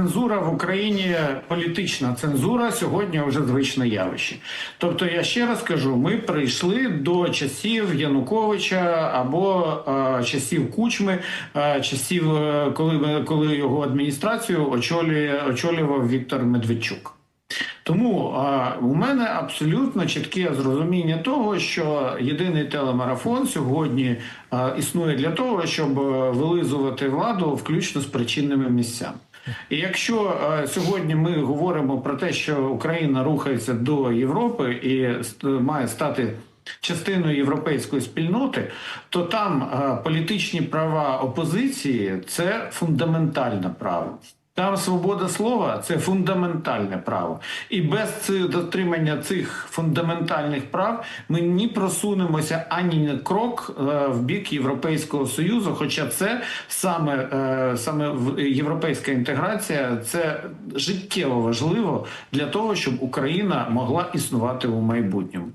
Цензура в Україні політична цензура сьогодні вже звичне явище. Тобто, я ще раз кажу, ми прийшли до часів Януковича або е, часів Кучми, е, часів, е, коли, коли його адміністрацію очолює, очолював Віктор Медведчук. Тому а, у мене абсолютно чітке зрозуміння того, що єдиний телемарафон сьогодні а, існує для того, щоб е, вилизувати владу, включно з причинними місцями. І якщо е, сьогодні ми говоримо про те, що Україна рухається до Європи і має стати частиною європейської спільноти, то там е, політичні права опозиції це фундаментальне право. Там свобода слова це фундаментальне право, і без дотримання цих фундаментальних прав ми ні просунемося ані на крок е, в бік Європейського союзу. Хоча це саме, е, саме європейська інтеграція це життєво важливо для того, щоб Україна могла існувати у майбутньому.